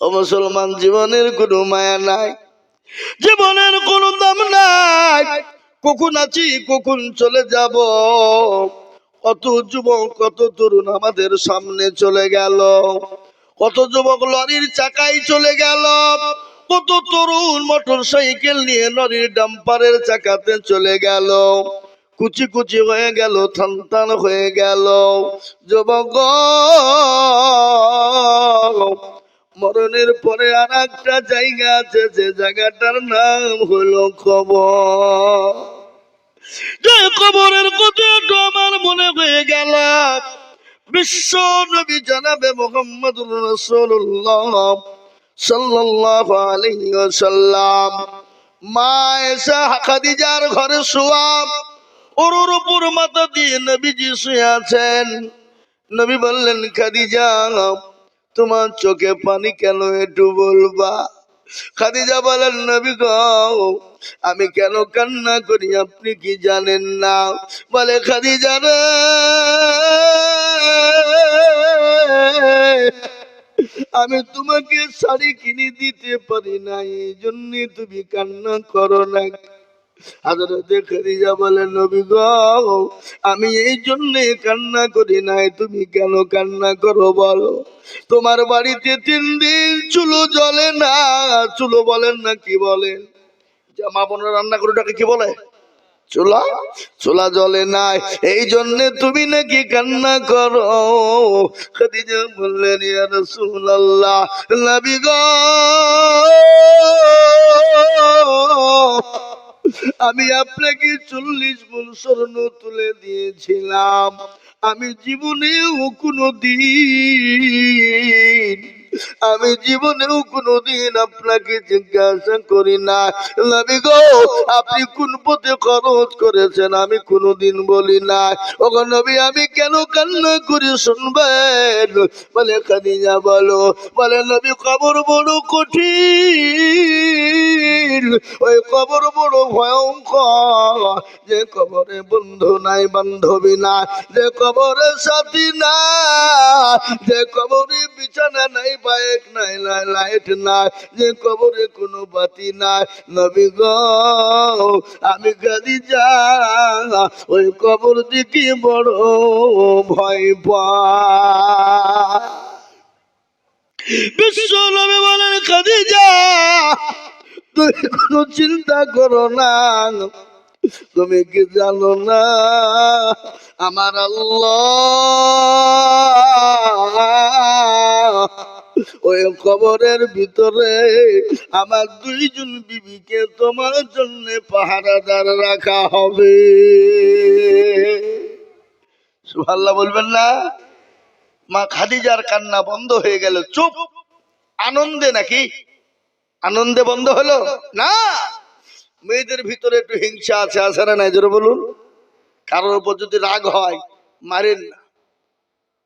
ও মুসলমান, জীবনের কোনো মায়া নাই। জীবনের কোনো দাম নাই। কখন আছি, কখন চলে যাব? কত যুবক, কত তরুণ আমাদের সামনে চলে গেল। কত যুবক লরির চাকায় চলে গেল। কত তরুণ মোটর সাইকেল নিয়ে লরির ডাম্পারের চাকাতে চলে গেল। কুচি কুচি হয়ে গেল, থান হয়ে গেল। যুবক মরণের পরে আর একটা জায়গা আছে, যে জায়গাটার নাম হলো খবর যে খবরের কথা আমার মনে হয়ে গেল। বিশ্ব নবী জানাবে মোহাম্মদ রসুল্লাহ সাল্লাল্লাহু আলাইহি ওয়াসাল্লাম। মা এসে খাদিজার ঘরে শোয়া ওর ওর উপর মাথা দিয়ে নবীজি শুয়ে আছেন। নবী বললেন, খাদিজা তোমার চোখে পানি কেন একটু বলবা? খাদিজা বলেন, নবী গো, আমি কেন কান্না করি আপনি কি জানেন না? বলে, খাদিজা রে, আমি তোমাকে শাড়ি কিনে দিতে পারি না, এই জন্য তুমি কান্না করো না খাদিজা বলে নবী আমি এই জন্যে কান্না করি নাই। তুমি কেন কান্না করো বলো? তোমার বাড়িতে তিন দিন চুলো জ্বলে না? চুলো বলেন না কি বলেন? মা বোনের রান্না করে ওটাকে কি বলে? চুলা? চুলা জ্বলে নাই। এই জন্য তুমি নাকি কান্না করো? খাদিজা বললেন, ইয়া রাসূলুল্লাহ, নবী গো আমি আপনাকে চল্লিশ মন স্বর্ণ তুলে দিয়েছিলাম। আমি জীবনেও কোনো দিন আমি জীবনেও কোনো দিন আপনাকে জিজ্ঞাসা করি না। নবী গো, আপনি কোন পথে খরচ করেছেন আমি কোনোদিন বলি না। ও নবী, আমি কেন কান্না করি শুনবেন? বলে খাদিজা বলো, বলে নবী, কবর বড় কঠিন। ওই কবর বড় ভয়ঙ্কর। যে কবরে বন্ধু নাই, বান্ধবী না যে কবরে সাথী না যে কবরে বিছানা নাই বাইক নাই নাই লাইট নাই, যে কবরে কোনো বাতি নাই। নবী গো, আমি গাদি যা ওই কবর দিকে বড় ভয় পা বিশ্ব নবী বলেন, খাদিজা কোনো চিন্তা করো না। তুমি কি জানো না, আমার আল্লাহ ওই কবরের ভিতরে আমার দুইজন বিবিকে তোমার জন্য পাহারাদার রাখা হবে। সুভাল্লা বলবেন না? মা খাদিজার কান্না বন্ধ হয়ে গেল। চুপ। আনন্দে নাকি? আনন্দে বন্ধ হলো? না। মেয়েদের ভিতরে একটু হিংসা আছে আছে না নাই? জোরে বলুন। কারোর উপর যদি রাগ হয়, মারেন না।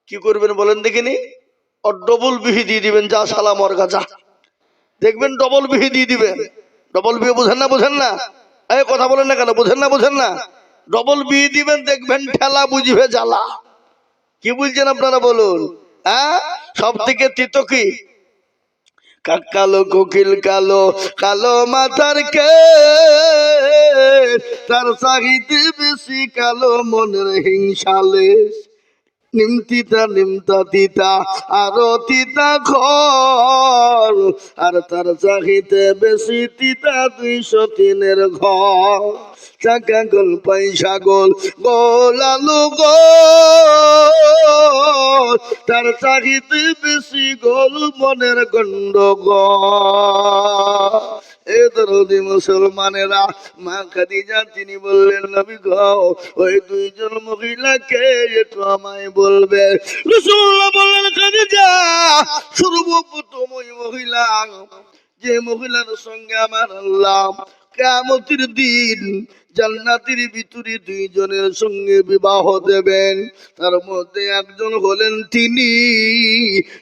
কি করবেন বলেন দেখিনি? ও ডবল বিহি দিয়ে দিবেন, যা সালাম ওর যা দেখবেন ডবল বিহি দিয়ে দিবেন ডবল বিহি বোঝেন না বোঝেন না? এই কথা বলেন না কেন? বোঝেন না বোঝেন না? ডবল বিহি দিবেন, দেখবেন ঠেলা বুঝবে জ্বালা। কি বুঝছেন আপনারা বলুন? হ্যাঁ? সব থেকে তিত কি? কালো কোকিল কালো কালো মাথার কে তার চাহিদে বেশি কালো মনের হিংসালে নিমতিতা নিমতা তিতা আরও তিতা ঘর। আর তার চাহিতে বেশি তিতা দুইশো তিনের ঘর। গোল পয়সা গোল গোল। আলু তার চাহিদে বেশি গোল মনের গন্ড এ দরদি মুসলমানেরা, মা খাদিজা তিনি বললেন, নবী গো, ওই দুইজন মহিলাকে একটু আমায় বলবে। রসুল্লাহ বললেন, খাদিজা, সর্বপ্রথম ওই মহিলা, যে মহিলার সঙ্গে আমার আল্লাহ কেমতির দিন জান্নাতির ভিতরে দুইজনের সঙ্গে বিবাহ দেবেন। তার মধ্যে একজন হলেন তিনি,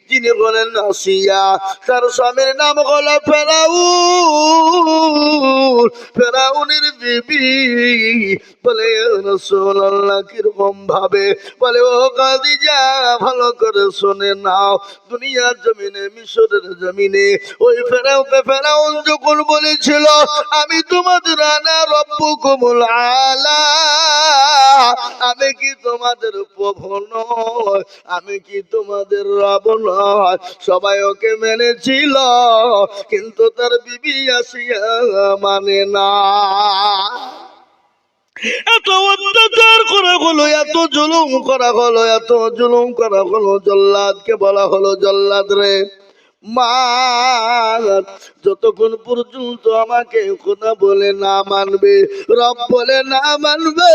যিনি হলেন আসিয়া। তার স্বামীর নাম হলো ফেরাউন। ফেরাউনের বিবি বলে রসুল্লাহ কীরকম ভাবে? বলে, ও কাদিজা ভালো করে শুনে নাও। দুনিয়ার জমিনে, মিশরের জমিনে, ওই ফেরাউকে ফেরাউন যখন বলেছিল, আমি তোমাদের আনা রব্বু আলা আমি কি তোমাদের প্রভু নয় আমি কি তোমাদের রব নয় সবাই ওকে মেনেছিল, কিন্তু তার বিবি আসিয়া মানে না। এত অত্যাচার করা হলো, এত জুলুম করা হলো, এত জুলুম করা হলো, জল্লাদকে বলা হলো জল্লাদ রে। মা যতক্ষণ পর্যন্ত আমাকে খোদা বলে না মানবে, রব বলে না মানবে,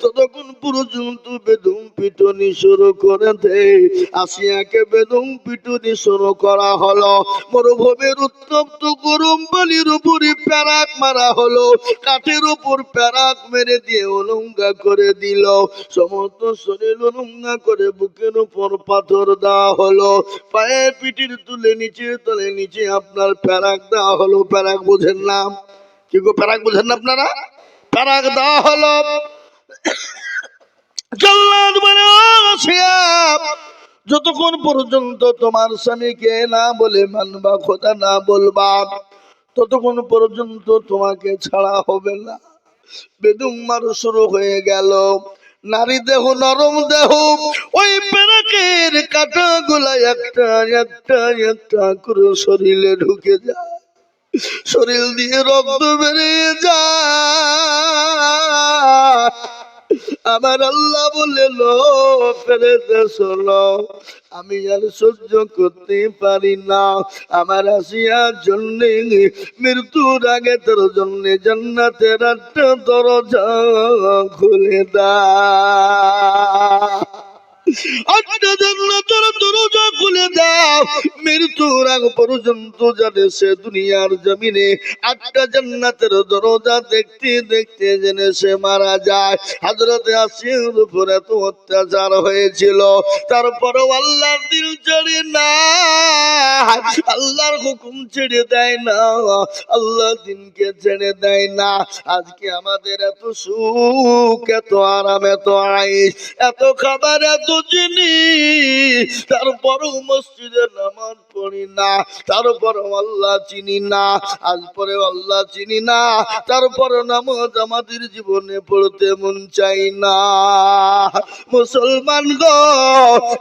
ততক্ষণ পর্যন্ত বেদম পিটনি শুরু করে দে আসিয়াকে বেদম পিটনি শুরু করা হলো। মরুভূমির উত্তপ্ত গরম বালির উপরে প্যারাক মারা হলো। কাঠের উপর প্যারাক মেরে দিয়ে অলঙ্গা করে দিল। সমস্ত শরীর অলঙ্গা করে বুকের উপর পাথর দেওয়া হলো। পায়ে পিঠির তুলে নিচে, তলে নিচে আপনার প্যারাক দেওয়া হলো। প্যারাক বোঝেন না। কি গো, প্যারাক বোঝেন না আপনারা? প্যারাক দেওয়া হলো। জল্লাদ মানে যতক্ষণ পর্যন্ত তোমার স্বামীকে না বলে মানবা, খোদা না বলবা, ততক্ষণ পর্যন্ত তোমাকে ছাড়া হবে না। বেদুম মারু শুরু হয়ে গেল। নারী দেহ, নরম দেহ, ওই পেরাকের কাটা গুলা একটা একটা একটা করে শরীরে ঢুকে যায়। শরীর দিয়ে রক্ত বেরিয়ে যায়। আমার আল্লাহ বলে, লো ফেরেতে শোনো। আমি আর সহ্য করতে পারি না। আমার আসিয়ার জন্য, মৃত্যুর আগে তোর জন্য জান্নাতের একটা দরজা খুলে দা। অত্যাচার হয়েছিল, তারপরও আল্লাহর দিল চড়ে না আল্লাহর হুকুম ছেড়ে দেয় না। আল্লাহ দিনকে ছেড়ে দেয় না। আজকে আমাদের এত সুখ, এত আরাম, এত আইস। এত খাবার এত জিনিস তারপরও মসজিদে নামাজ পড়ি না, তারপরও আল্লাহ চিনি না, আজ পরে আল্লাহ চিনি না তারপর নামাজ আমাদের জীবনে পড়তে মন চাই না। মুসলমান গো,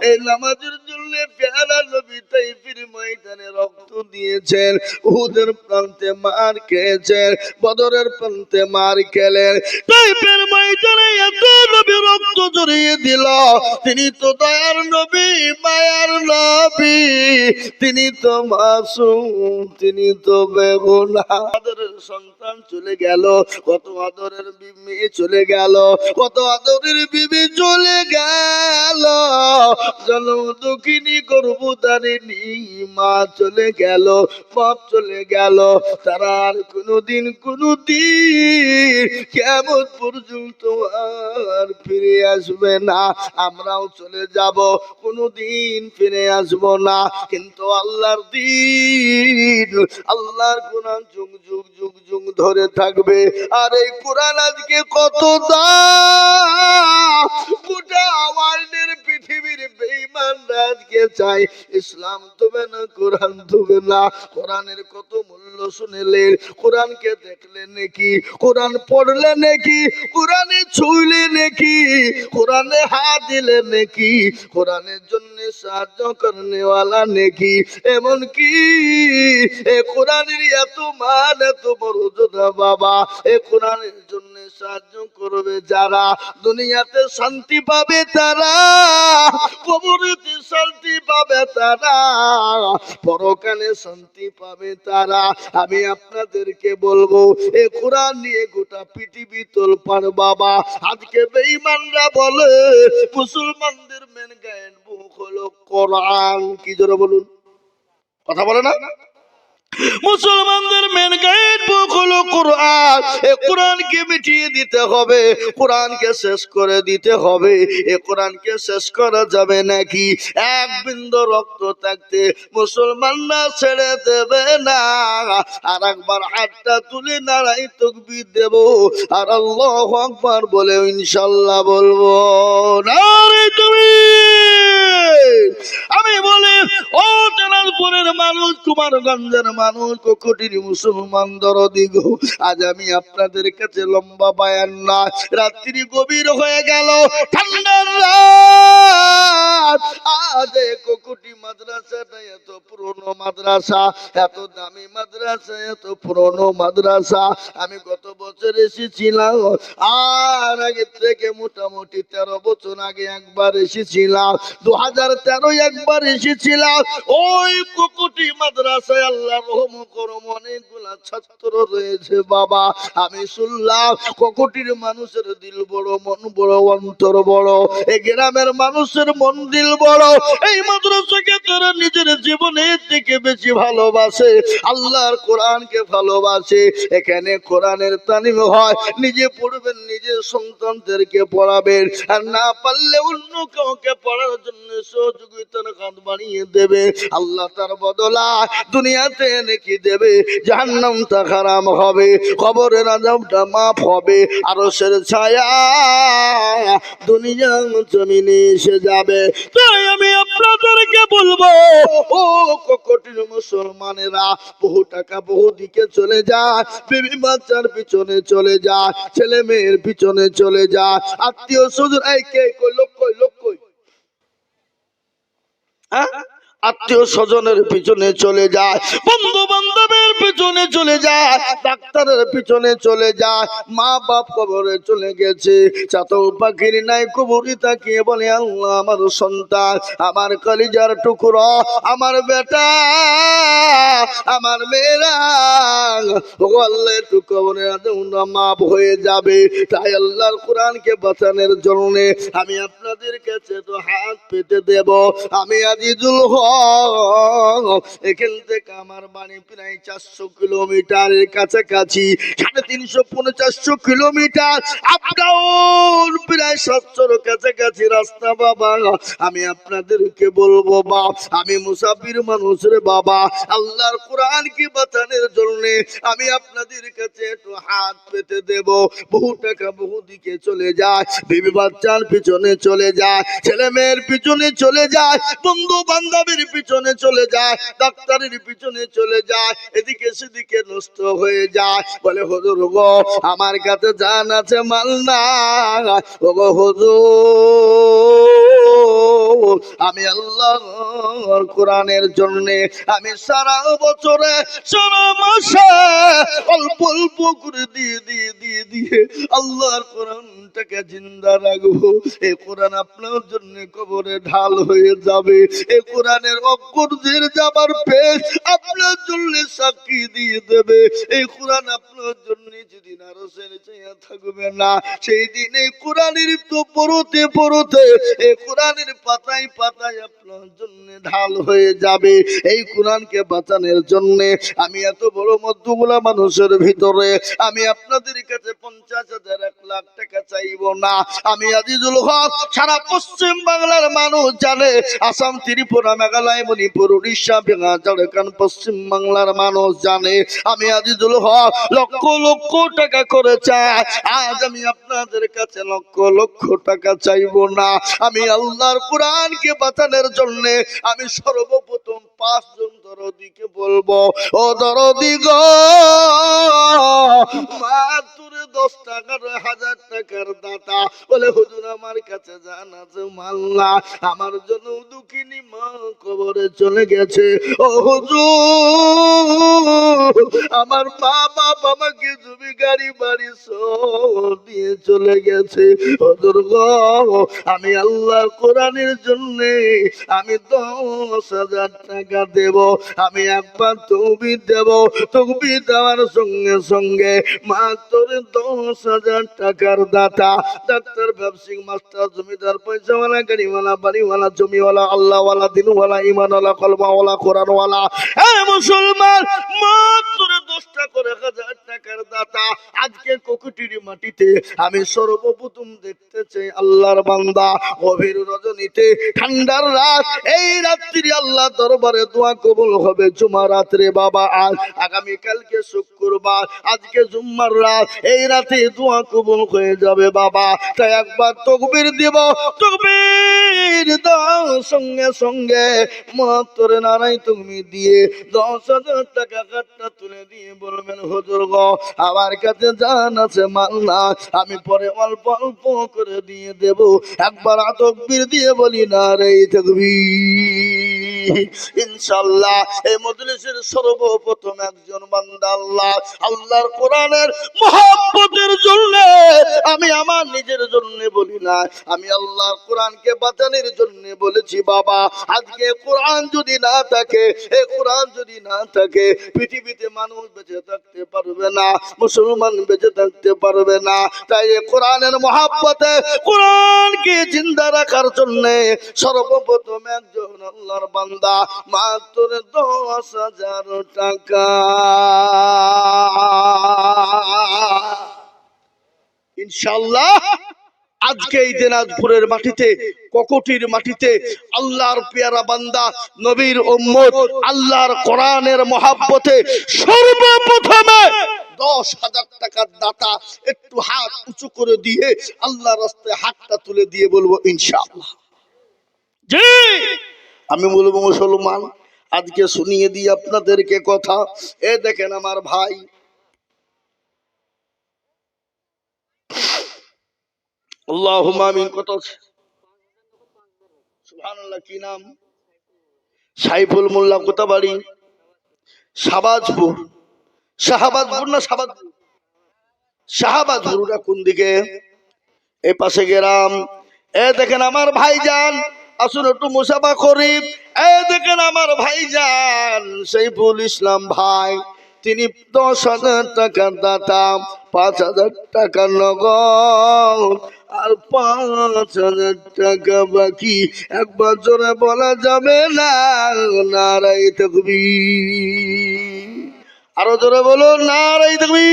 এই নামাজের জন্য পেয়ারা নবী তাইফির ময়দানে রক্ত দিয়েছেন, উহুদের প্রান্তে মার খেয়েছেন, বদরের প্রান্তে মার খেলেন। তাইফের ময়দানে এত নবী রক্ত জড়িয়ে দিল, তিনি তো দয়ার নবী, মায়ার নবী। তিনি তো মাসুম, তিনি তো বেগুনা। আদরের সন্তান চলে গেল, কত আদরের মেয়ে চলে গেল, কত আদরের বিবি চলে গেল। জন্ম দুঃখিনী করব তারিনি মা চলে গেল, বাপ চলে গেল। তারা আর কোনোদিন কোনোদিন কেমন পর্যন্ত আর ফিরে আসবে না। আমরাও চলে যাব, কোনোদিন ফিরে আসব না। কিন্তু আল্লাহর দিন, আল্লাহর কোরআন যুগ যুগ যুগ যুগ ধরে থাকবে। আর এই কোরআন আজকে কত গোটা ওয়ার্ল্ডের পৃথিবীর চাই ইসলাম না, কোরআন না। কোরআনের কত মূল্য শুনেলেন কোরআনকে দেখলে নাকি, কোরআন পড়লে নাকি, কোরআনে ছুইলে নাকি, কোরআনে হাত দিলে নাকি কোরআনের জন্য সাহায্য করনেওয়ালা নেকি। এমন কি? এ কোরআনের এত মান, এত বড় যোদ্ধা বাবা। এ কোরআনের জন্য সাহায্য করবে যারা? দুনিয়াতে শান্তি পাবে তারা? কবরেতে শান্তি পাবে তারা, পরকালে শান্তি পাবে তারা। আমি আপনাদেরকে বলব, এ কোরআন নিয়ে গোটা পৃথিবী তোলপার বাবা। আজকে বেঈমানরা বলে, মুসলমানদের মেন গায়েন বুক হলো কোরআন। কি জোরে বলুন? কথা বলে না? মুসলমানদের মেন গাইড বুক আকবার বলে ইনশাল্লাহ বলব না তুমি আমি বলি, ও দিনাজপুরের মানুষ, কুমারগঞ্জের মানুষ, কোকটির মুসলমান দরদিগ আজ আমি আপনাদের কাছে লম্বা বায়ান না, রাত্রি গভীর হয়ে গেল, ঠান্ডার আজ মাদ্রাসাটা, এত পুরনো মাদ্রাসা, এত দামি মাদ্রাসা, এত পুরনো মাদ্রাসা। আমি গত বছর এসেছিলাম আর আগে থেকে মোটামুটি তেরো বছর আগে একবার এসেছিলাম দু হাজার তেরো একবার এসেছিলাম ওই কুকুটি মাদ্রাসায় আল্লাহ রহম করম অনেকগুলা ছাত্র রয়েছে, বাবা। আমি শুনলাম মানুষের দিল বড়, মন বড়, অন্তর বড়। এই গ্রামের মানুষের মন দিল বড়। এই মাদ্রাসাকে তারা নিজের জীবনের থেকে বেশি ভালোবাসে? আল্লাহর কোরআনকে ভালোবাসে। এখানে কোরআনের হয়। নিজে পড়বেন নিজের সন্তানদেরকে পড়াবেন। আর না পারলে অন্য কাউকে পড়ার জন্য সহযোগিতার হাত বাড়িয়ে দেবে। আল্লাহ তার বদলা দুনিয়াতে নাকি দেবে? জাহান্নাম তা খারাপ হবে, কবরের আজাবটা মাফ হবে আরও সের ছায়া দুনিয়া জমিনে এসে যাবে তাই আমি আপনাদেরকে বলব, ও কঠিন মুসলমানেরা, বহু টাকা বহু দিকে চলে যায় বিবি বাচ্চার পিছনে চলে যায় ছেলে মেয়ের পিছনে চলে যায় আত্মীয় স্বজন, এই কে কই, লোক কই লোক কই হ্যাঁ? আত্মীয় স্বজনের পিছনে চলে যায় বন্ধু বান্ধবের পিছনে চলে যায়। ডাক্তারের পিছনে চলে যায়। মা বাপ কবরে চলে গেছে। চাতক পাখির নাই কবরি তাকিয়ে বলে, আল্লাহ আমার সন্তান, আমার কলিজার টুকরো, আমার বেটা, আমার মেয়েরা একটু কবরে মাপ হয়ে যাবে। তাই আল্লাহর কোরআনকে বাঁচানোর জন্য আমি আপনাদের কাছে তো হাত পেতে দেব। আমি আজিজুল হক। এখান থেকে আমার বাড়ি প্রায় চারশো কিলোমিটারের কাছাকাছি, সাড়ে তিনশো পঞ্চাশশো কিলোমিটার। আপ ডাউন প্রায় সাতশোর কাছাকাছি রাস্তা, বাবা। আমি আপনাদেরকে বলব বাপ আমি মুসাফির মানুষের বাবা। আল্লাহর কোরআন কি বাঁচানোর জন্য আমি আপনাদের কাছে একটু হাত পেতে দেব। বহু টাকা বহু দিকে চলে যায়, বিবি বাচ্চার পিছনে চলে যায়, ছেলে মেয়ের পিছনে চলে যায় বন্ধু বান্ধবের পিছনে চলে যায়, ডাক্তারের পিছনে চলে যায় এদিকে সেদিকে নষ্ট হয়ে যায়। বলে, হজুর গো, আমার কাছে জান আছে, মাল না ও গো, হজুর, আমি আল্লাহ কোরআনের জন্যে, আমি সারা বছরে সারা মাসে অল্প অল্প করে দিয়ে দিয়ে দিয়ে দিয়ে আল্লাহর কোরআনটাকে জিন্দা রাখব। এই কোরআন আপনার জন্য কবরে ঢাল হয়ে যাবে। এই কোরআনের অক্ষরদের যাবার পেশ আপনার জন্য সাক্ষী দিয়ে দেবে। এই কোরআন আপনার জন্য যেদিন আরও চেয়ে থাকবে না, সেই দিন এই কোরআনের তো পড়তে পড়তে এই কোরআনের পাতায় পাতায় আপনার জন্য ঢাল হয়ে যাবে। এই কোরআনকে বাঁচানোর জন্য আমি এত বড় মধ্যগুলা মানুষের ভিতরে, আমি আপনাদের কাছে পঞ্চাশ হাজার, এক লাখ টাকা চাইব না। আমি আজিজুল হক, সারা পশ্চিম বাংলার মানুষ জানে, আসাম, ত্রিপুরা, মেঘালয়, মণিপুর, উড়িষ্যা বেঙ্গা ঝাড়খণ্ড, পশ্চিম বাংলার মানুষ জানে। আমি আজিজুল হক, লক্ষ লক্ষ টাকা করে চাই। আজ আমি আপনাদের কাছে লক্ষ লক্ষ টাকা চাইব না। আমি আল্লাহর কোরআনকে বাঁচানোর জন্য আমি সর্বপ্রথম পাঁচজন দরদিকে বলব, ও দরদি গো দশ টাকার হাজার টাকার দাতা। বলে, হুজুর আমার কাছে আছে মাল্লা, আমার জন্য দুঃখিনী মা কবরে চলে গেছে। ও হুজুর, আমার মা আমাকে জমি, গাড়ি, বাড়ি সব দিয়ে চলে গেছে। হুজুর গো, আমি আল্লাহ কোরআনের জন্য আমি দশ হাজার টাকা দেব। আমি একবার তহবি দেব। তহবি দেওয়ার সঙ্গে সঙ্গে মাত্র দশ হাজার টাকার দাতা, ডাক্তার ব্যবসায়িক মাস্টার, জমিদার, পয়সাওয়ালা, গাড়িওয়ালা, বাড়িওয়ালা, জমিওয়ালা, আল্লাহওয়ালা, দিনওয়ালা ইমানওয়ালা কলমাওয়ালা, কোরআনওয়ালা। হ্যাঁ মুসলমান, মাত্র দশটা করে হাজার টাকার দাতা। আজকে কুকুটির মাটিতে আমি সর্বপ্রথম দেখতে চাই আল্লাহর বান্দা গভীর রজনীতে, ঠান্ডার রাত, এই রাত্রি আল্লাহ দরবারে দোয়া কবুল হবে জুমা রাত্রে, বাবা। আজ আগামী কালকে শুক্রবার, আজকে জুম্মার রাত। এই রাতে দোয়া কবুল হয়ে যাবে, বাবা। তাই একবার তকবির দিব। তকবির দাও সঙ্গে সঙ্গে। মাত্র নারাই তুমি দিয়ে দশ হাজার টাকা কাটটা তুলে দিয়ে বলবেন, হুজুর গো, আমার কাছে জান আছে, মাল না। আমি পরে অল্প অল্প করে দিয়ে দেব। একবার তকবির দিয়ে বলি, না রে তকবির। ইনশাল্লাহ এই মজলিসের সর্বপ্রথম একজন বান্দা আল্লাহ, আল্লাহর কোরআনের মহব্বতের জন্য। আমি আমার নিজের জন্য বলি না, আমি আল্লাহর কোরআনকে বাঁচানোর জন্য বলেছি, বাবা, আজকে কোরআন যদি না থাকে এ কোরআন যদি না থাকে, পৃথিবীতে মানুষ বেঁচে থাকতে পারবে না, মুসলমান বেঁচে থাকতে পারবে না। তাই এ কোরআনের মহাব্বতে কোরআনকে জিন্দা রাখার জন্য সর্বপ্রথম একজন আল্লাহর বান্দা মাত্র দশ হাজার টাকা। ইনশাল্লাহ আজকে এই দিনাজপুরের মাটিতে, ককটির মাটিতে আল্লাহর পেয়ারা বান্দা, নবীর উম্মত, আল্লাহর কোরআনের মহাব্বতে সর্বপ্রথমে দশ হাজার টাকার দাতা একটু হাত উঁচু করে দিয়ে আল্লাহ রাস্তায় হাতটা তুলে দিয়ে বলব, ইনশাআল্লাহ। জি, আমি বলব মুসলমান আজকে শুনিয়ে দিই আপনাদেরকে কথা। এ দেখেন আমার ভাই। সাইফুল মোল্লা শাহবাজপুর। কোন দিকে? এই পাশে গেলাম। এ দেখেন আমার ভাইজান। আসুন একটু মুসাফা করি। এ দেখেন আমার ভাই ভাইজান সাইফুল ইসলাম ভাই। তিনি দশ হাজার টাকার দাতা, পাঁচ হাজার টাকার নগদ। আর পাঁচ হাজার টাকা বাকি একবার জোরে বলা যাবে না নারাই তকবি আরও জোরে বলো নারাই তকবি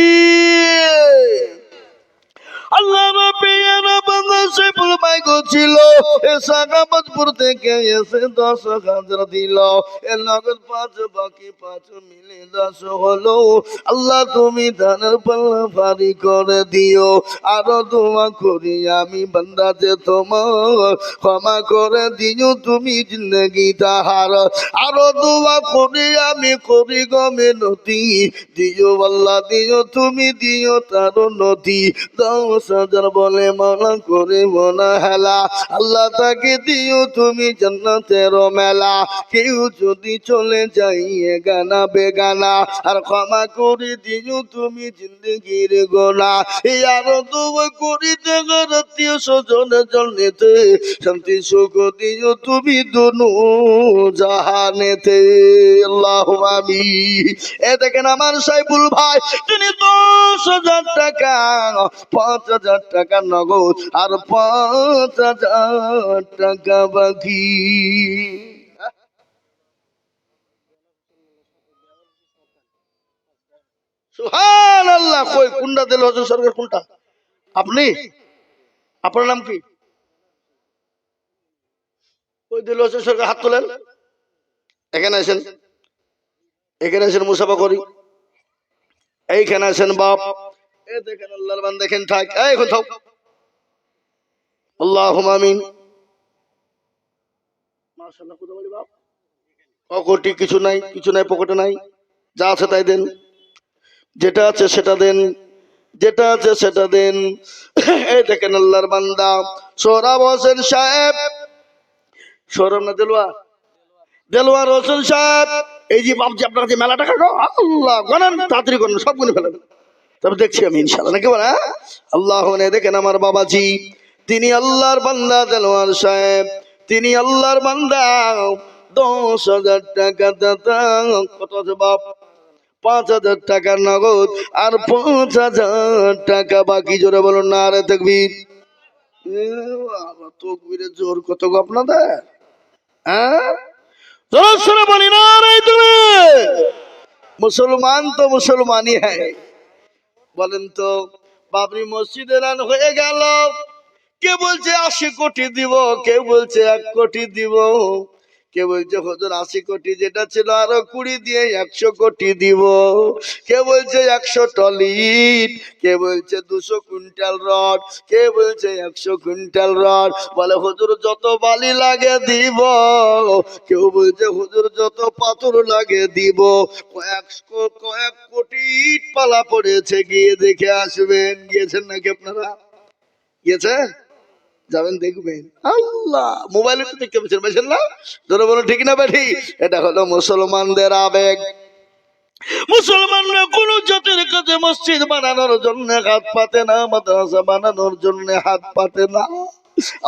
আল্লাহ রবিয়ার বান্দা সেপুল ভাই ছিল। এ সাগাবাদপুর থেকে এসে দশ হাজার দিল। এ নগদ পাঁচ, বাকি পাঁচ মিলে দশ হলো। আল্লাহ তুমি ধানের পাল্লা ভারী করে দিও। আরও দোয়া করি আমি বান্দা যে তোমার। ক্ষমা করে দিও তুমি জিন্দগি তাহার। আরও দোয়া করি আমি করি গমে নদী দিও আল্লাহ, দিও তুমি, দিও তার নদী দশ হাজার বলে মানা করে মনা হেলা আল্লাহ তাকে দিও তুমি জান্নাতের মেলা। কেউ যদি চলে যাই গানা বেগানা, আর ক্ষমা করে দিও তুমি জিন্দগির গোনা। আরও দোয়া করি দেখার আত্মীয় স্বজনের জন্যতে, শান্তি সুখ দিও তুমি দুনু জাহানেতে। আল্লাহ আমি এ দেখেন আমার সাইফুল ভাই, তিনি দশ হাজার টাকা, পাঁচ হাজার টাকা নগদ আর পাঁচ হাজার টাকা বাকি। সুহান আল্লাহ কই, কোনটা দিল হজর সরকার কোনটা? আপনি? আপনার নাম কি? কই দিল হজর সরকার হাত তোলেন? এখানে আসেন। এখানে আসেন মুসাফা করি। এইখানে আসেন বাপ। আল্লাহ কিছু নাই কিছু নাই, পকেটে নাই। যা আছে তাই দেন। যেটা আছে সেটা দেন। যেটা আছে সেটা দেন। এই দেখেন আল্লাহর বান্দা। সোহরাব হোসেন সাহেব। সৌরভ না দেলোয়া দেলোয়ার হোসেন সাহেব। এই যে বাবজি আপনার কাছে মেলা টাকা আল্লাহ, গণান, তাড়াতাড়ি গণান, সব গুনে ফেলেন। তবে দেখছি আমি ইনশাল্লাহ নাকি বলে হ্যাঁ? আল্লাহ দেখেন আমার বাবাজি। তিনি আল্লাহর বান্দা দেলোয়ার সাহেব। তিনি আল্লাহর বান্দা। দশ হাজার টাকা দাতা কত বাপ? পাঁচ হাজার টাকা নগদ। আর পাঁচ হাজার টাকা বাকি, জোরে বলুন না, আরে এ তকবীরের জোর কত গো আপনাদের? হ্যাঁ? বলি না রে তুমি মুসলমান তো মুসলমানই হ্যাঁ। বলেন তো, বাবরি মসজিদে রান হয়ে গেল। কে বলছে আশি কোটি দিব, কে বলছে এক কোটি দিব? কে বলছে হজুর আশি কোটি যেটা ছিল, আরও কুড়ি দিয়ে একশো কোটি দিব। কে বলছে একশো টলিট? কে বলছে দুশো কুইন্টাল রড? কে বলছে একশো কুইন্টাল রড? বলে, হজুর, যত বালি লাগে দিব। কেউ বলছে, হুজুর, যত পাথর লাগে দিব। কয়েক কয়েক কোটি ইট পালা পড়েছে, গিয়ে দেখে আসবেন। গিয়েছেন নাকি আপনারা? গিয়েছেন? যাবেন দেখবেন। আল্লাহ মোবাইলে তো দেখতে পাচ্ছেন বুঝছেন না? ধরে বলো, ঠিক না বেঠি? এটা হলো মুসলমানদের আবেগ। মুসলমানরা কোন জাতির কাছে মসজিদ বানানোর জন্য হাত পাতে না, মাদ্রাসা বানানোর জন্য হাত পাতে না।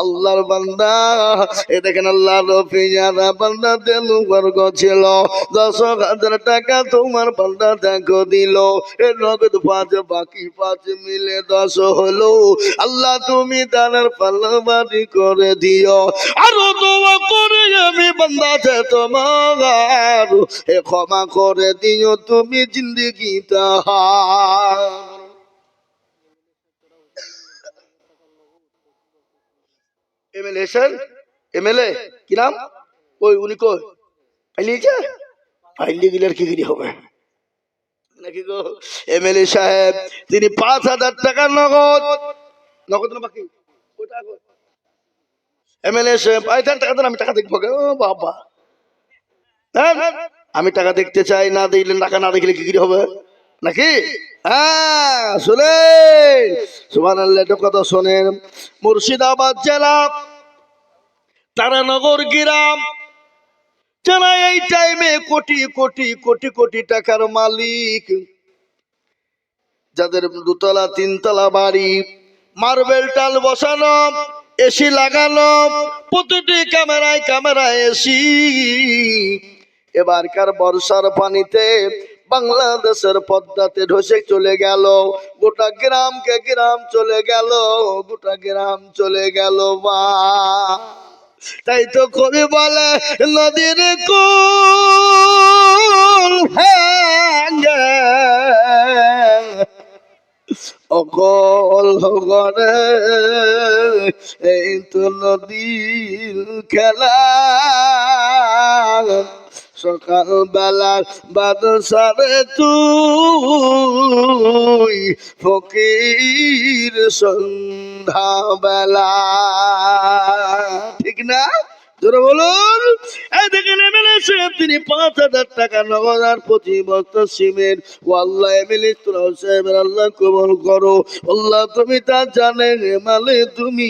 আল্লাহর বান্দা, এ দেখেন আল্লাহ রফিয়ারা বান্দা দেল বর্গ ছিল। দশ হাজার টাকা তোমার বান্দা দেখো দিল। এ নগদ পাঁচ, বাকি পাঁচ মিলে দশ হলো। আল্লাহ তুমি দানার পাল্লা বাড়ি করে দিও। আরও দোয়া করে আমি বান্দাতে তোমার, এ ক্ষমা করে দিও, তুমি জিন্দগিটা এমএলএ স্যার? এমএলএ কি নাম? ওই উনি কই? পাইলিয়েছে পাইলিয়ে গেলে আর কি গিরি হবে? নাকি গো এমএলএ সাহেব, তিনি পাঁচ হাজার টাকা নগদ। নগদ না বাকি? ওটা এমএলএ সাহেব দেন, টাকা আমি টাকা দেখব। ও বাবা। আমি টাকা দেখতে চাই, না দিলে টাকা না দেখলে কি কি হবে? নাকি? হ্যাঁ সুমান কথা শোনেন। মুর্শিদাবাদ জেলা, তারানগর গ্রাম, যারা এই টাইমে কোটি কোটি কোটি কোটি টাকার মালিক, যাদের দুতলা, তিনতলা বাড়ি, মার্বেল টাল বসানো, এসি লাগানো, প্রতিটি ক্যামেরায় ক্যামেরায় এসি, এবারকার বর্ষার পানিতে বাংলাদেশের পদ্মাতে ধসে চলে গেল। গোটা গ্রামকে গ্রাম চলে গেল, গোটা গ্রাম চলে গেল মা তাই তো কবি বলে, নদীর কুল অকল হগরে এই তো নদীর খেলা। সকাল বেলা বাদশারে তুই ফকির সন্ধ্যা বেলা ঠিক না? পাঁচ হাজার টাকা নগদ আর আল্লাহ তুমি তা জানে মালে, তুমি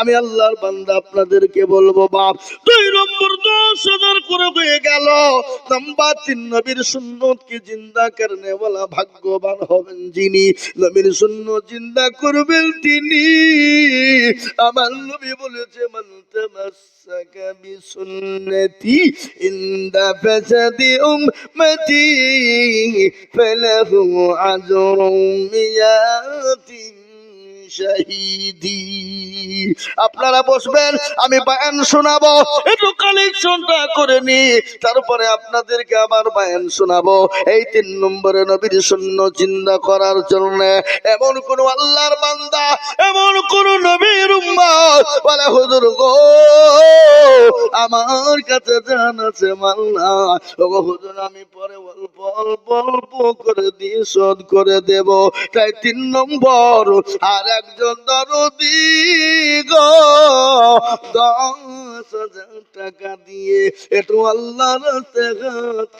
আমি আল্লাহর বান্দা, আপনাদেরকে বলব, বাপ, দুই নম্বর দশ হাজার করে হয়ে গেল। নাম্বার তিন, নবীর জিন্দা করনে ভাগ্যবান হবেন যিনি। নবীর শূন্য জিন্দা করবেন তিনি। আমার নবী বলেছে মানতে মাসাকা বিসুন্নতি ইন্দা ফাসাদি উম্মতি ফালাহু আজরুম মিয়াতিন। আপনারা বসবেন, আমি বায়ান শোনাবো, একটু কালেকশনটা করে নি। তারপরে আপনাদেরকে আমার বায়ান শোনাবো। এই তিন নম্বরে নবীর শূন্য চিন্তা করার জন্য এমন কোন আল্লাহর বান্দা, এমন কোন নবীর বলে, হুজুর গো, আমার কাছে জান আছে মাল্লা। হুজুর, আমি পরে অল্প অল্প অল্প করে দিয়ে শোধ করে দেব। তাই তিন নম্বর, আর একজন দরদি দশ হাজার টাকা দিয়ে একটু আল্লাহর রাস্তে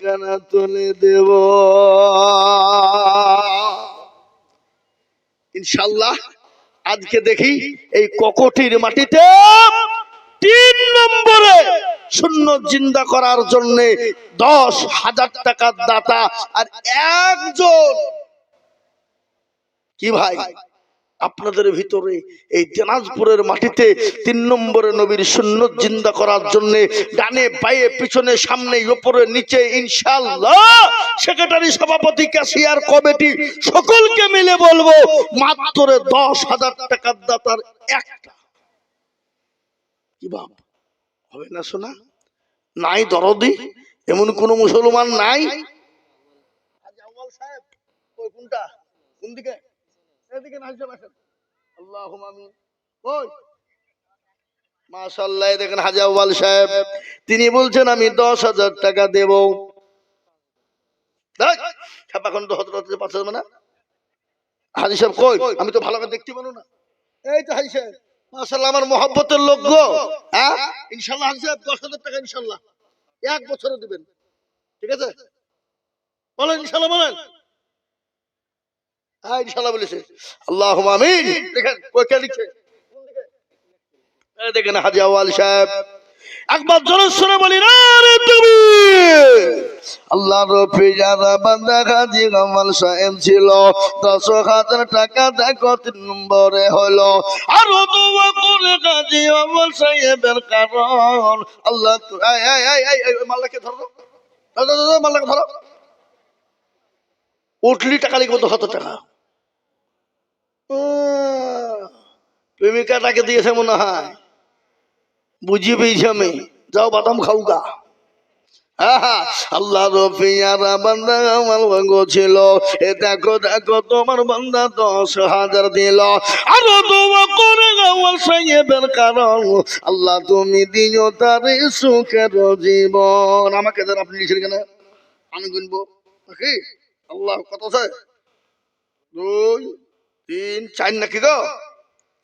কানা তুলে দেব। ইনশাল্লাহ আজকে দেখি এই ককটির মাটিতে তিন নম্বরে শূন্য জিন্দা করার জন্য দশ হাজার টাকার দাতা আর একজন। কি ভাই? আপনাদের ভিতরে এই দিনাজপুরের মাটিতে তিন নম্বরে নবীর শূন্য জিন্দা করার জন্য ডানে পায়ে, পিছনে, সামনে উপরে নিচে ইনশাল্লাহ সেক্রেটারি, সভাপতি, ক্যাশিয়ার, কমিটি সকলকে মিলে বলব, মাত্র দশ হাজার টাকার দাতার একটা। কি বাপ, হবে না শোনা নাই দরদি? এমন কোন মুসলমান নাই? কোনটা? কোন দিকে? এদিকে হিসাব আসেন আল্লাহুম্মা আমিন। কই? মাশাআল্লাহ, এই দেখেন হাজি আউয়াল সাহেব, তিনি বলছেন, আমি দশ হাজার টাকা দেব। হাজার এই তো আমার মহব্বতের লোক গো। হ্যাঁ? সাহেব, দশ হাজার টাকা ইনশাআল্লাহ। এক বছরে দিবেন। ঠিক আছে? বলেন, ইনশাআল্লাহ, বলেন। হ্যাঁ আল্লাহ সাহেব। বলি না আল্লাহ ছিল। দশ হাজার টাকা দেখো তিন নম্বরে হলো। আরও দোয়া কারণ। আল্লাহ মাল্লাকে ধরো, মাল্লাকে ধরো। উঠলি টাকা লিখব দশ হাজার টাকা? প্রেমিকাটাকে দিয়েছে মনে হয়। বুঝিয়ে পেয়েছি আমি। যাও বাদাম করে আমার সাহেবের কারণ। আল্লাহ তুমি দিও তার সুখের জীবন। আমাকে দেন, আপনি লিখেন কেন আমি গুনবো। আল্লাহ, কত আছে? দুই, তিন, চার নাকি গো?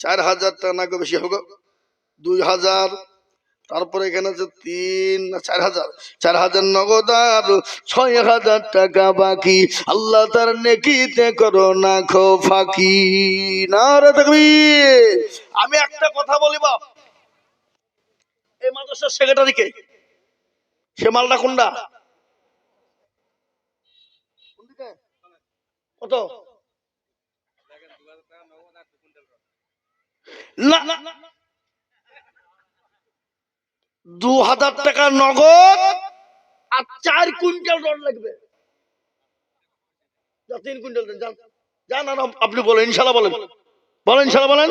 চার হাজার টাকা না গো বেশি হবে? দুই হাজার, তারপরে এখানে আছে তিন চার হাজার। চার হাজার নগদ আর ছয় হাজার টাকা বাকি। আল্লাহ তার নেকিতে করো না খো ফাঁকি। না রে আমি একটা কথা বলি বাপ। এই মাদ্রাসার সেক্রেটারিকে সে মালটা কোনটা? কত? না দু হাজার টাকা নগদ আর চার কুইন্টাল রড লাগবে। তিন কুইন্টাল যান। যান আর আপনি বলেন ইনশাল্লাহ বলেন। বলেন ইনশাল্লাহ বলেন।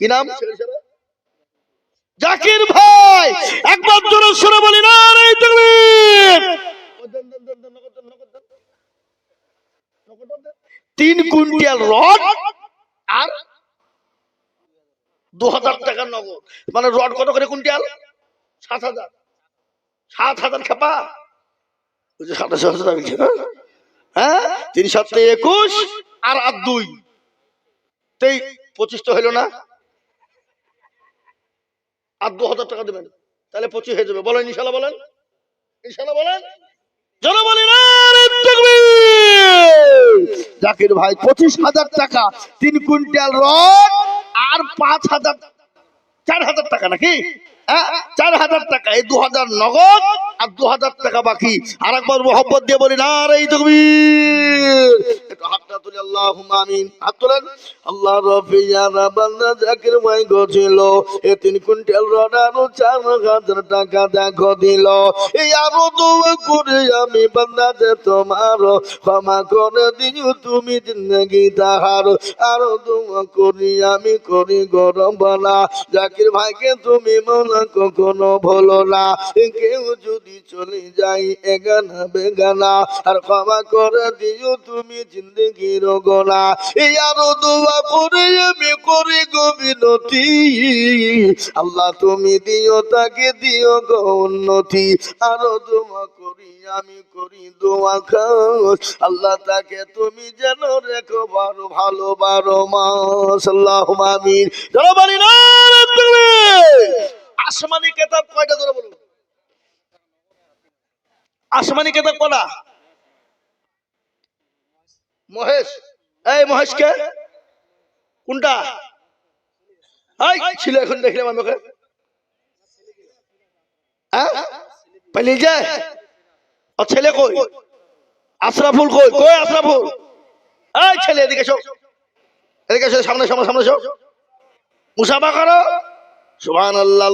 কি নাম? জাকির ভাই একবার জোরে শুনে বলি না রে তাকবীর তিন কুইন্টাল রড আর দু হাজার নগদ। মানে রড কত করে কুইন্টাল? সাত হাজার। সাত হাজার খেপা। সাতাশ হাজার হ্যাঁ? তিন সাতে একুশ আর আর দুই। তেই পঁচিশ তো হইল না। আর দু হাজার টাকা দেবেন। তাহলে পঁচিশ হয়ে যাবে। বলেন, ইনশাল্লাহ বলেন। ইনশাল্লাহ বলেন। জাকির ভাই, পঁচিশ হাজার টাকা, তিন কুইন্টাল রড আর পাঁচ হাজার চার হাজার টাকা নাকি? চার হাজার টাকা, এই দু হাজার নগদ আর দু হাজার টাকা বাকি। আর একবার দিয়ে বলি না রে যে তোমার তুমি তাহার। আরও করি আমি করি গরম বলা। জাকির ভাইকে তুমি মনে কখনো ভুলো না। কেউ যদি চলে যাই এগানা বেগানা আর ক্ষমা করে দিও তুমি জিন্দগির গোনা। এই আরও দোয়া করে আমি করি গবিনতি আল্লাহ তুমি দিও, তাকে দিও গো উন্নতি। আরও দোয়া করি, আমি করি দোয়া খাস। আল্লাহ তাকে তুমি যেন রেখো বারো ভালো বারো মাস। আল্লাহ আমিন। চলো না আসমানি কেতাব কয়টা ধরে বলুন? আসমানি কেতাব কটা? মহেশ। এই মহেশকে কোনটা? এই, ছিল এখন দেখলাম আমি ওকে। হ্যাঁ? পালিয়ে যায়? আর ছেলে কই? আশরাফুল কই? কই আশরাফুল? এই ছেলে, এদিকে এসো। এদিকে সামনে সামনে সামনে এসো। মুসাফা করো। সুবহানাল্লাহ।